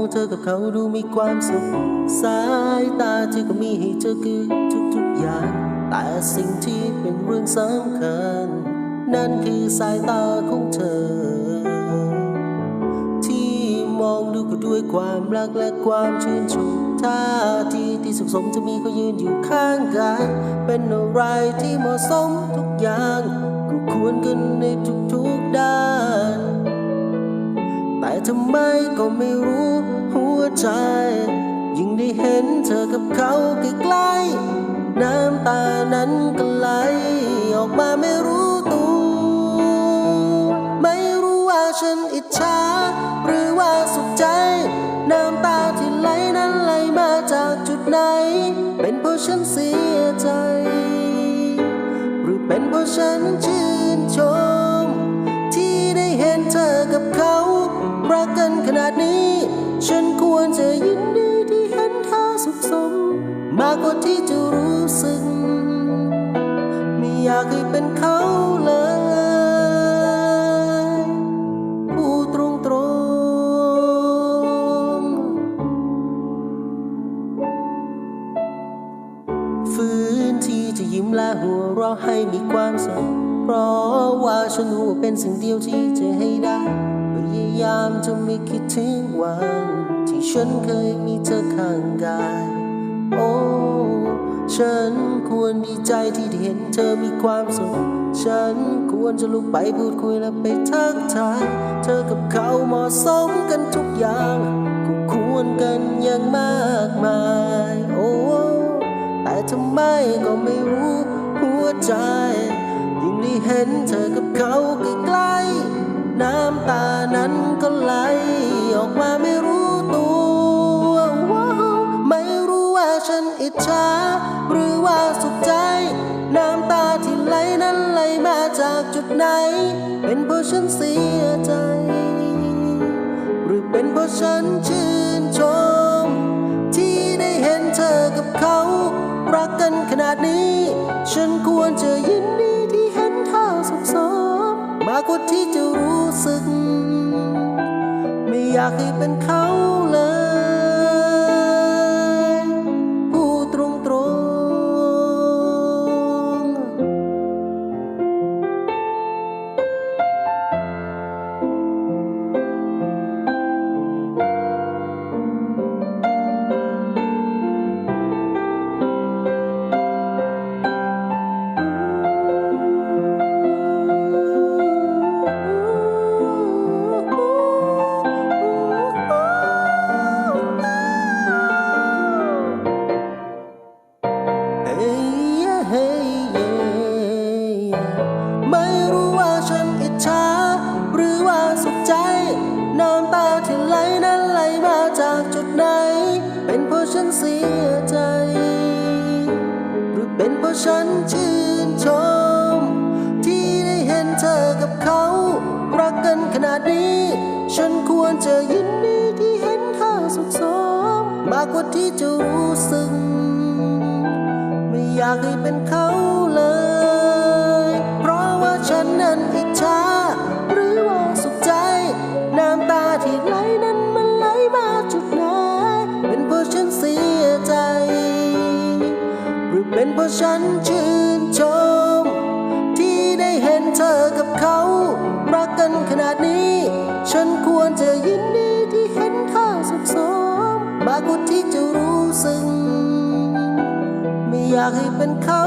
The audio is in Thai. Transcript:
มองเธอกับเขาดูมีความสุข สายตาที่ก็มีให้เธอคือทุกๆอย่าง แต่สิ่งที่เป็นเรื่องสำคัญ นั่นคือสายตาของเธอ ที่มองดูก็ด้วยความรักและความชื่นชมท่าทีที่สุขสมจะมีเขายืนอยู่ข้างกาย เป็นอะไรที่เหมาะสมทุกอย่างก็ควรกันในทุกๆด้าน แต่ทำไมก็ไม่รู้ ใจ ยิ่งได้เห็นเธอกับเขาใกล้ๆน้ำตานั้นก็ไหลออกมาไม่รู้ตัวไม่รู้ว่าฉันอิจฉาหรือว่าสุขใจ น้ำตาที่ไหลนั้นไหลมาจากจุดไหน เป็นเพราะฉันเสียใจ หรือเป็นเพราะฉันชื่นชม ที่ได้เห็นเธอกับเขารักกันขนาดนี้ ฉันากกว่าที่จะรู้สึก ไม่อยากให้เป็นเขาเลยพูดตรงตรงฝืนที่จะยิ้มและหัวเราะให้มีความสุขเพราะว่าฉันรู้เป็นสิ่งเดียวที่จะให้ได้พยายามจะไม่คิดถึงวันที่ฉันเคยมีเธอข้างกาย โอ้ ฉันควรดีใจที่ได้เห็นเธอมีความสุข ฉันควรจะลุกไปพูดคุยและไปทักทาย เธอกับเขาเหมาะสมกันทุกอย่างก็ควรกันอย่างมากมาย โอ้ แต่ทำไมก็ไม่รู้หัวใจ ยิ่งได้เห็นเธอกับเขาใกล้ๆน้ำตานั้นก็ไหลออกมาไม่รู้ อิจฉาหรือว่าสุขใจ น้ำตาที่ไหลนั้นไหลมาจากจุดไหน เป็นเพราะฉันเสียใจ หรือเป็นเพราะฉันชื่นชม ที่ได้เห็นเธอกับเขา รักกันขนาดนี้ ฉันควรจะยินดีที่เห็นเธอสุขสมมากกว่าที่จะรู้สึก ไม่อยากให้เป็นเขาเลย เป็นเพราะฉันเสียใจ หรือเป็นเพราะฉันชื่นชม ที่ได้เห็นเธอกับเขา รักกันขนาดนี้ ฉันควรจะยินดีที่เห็นเธอสุขสมมากกว่าที่จะรู้สึก ไม่อยากให้เป็นเขา ฉันชื่นชม ที่ได้เห็นเธอกับเขา รักกันขนาดนี้ ฉันควรจะยินดีที่เห็นเธอสุขสมมากกว่าที่จะรู้สึกไม่อยากให้เป็นเขา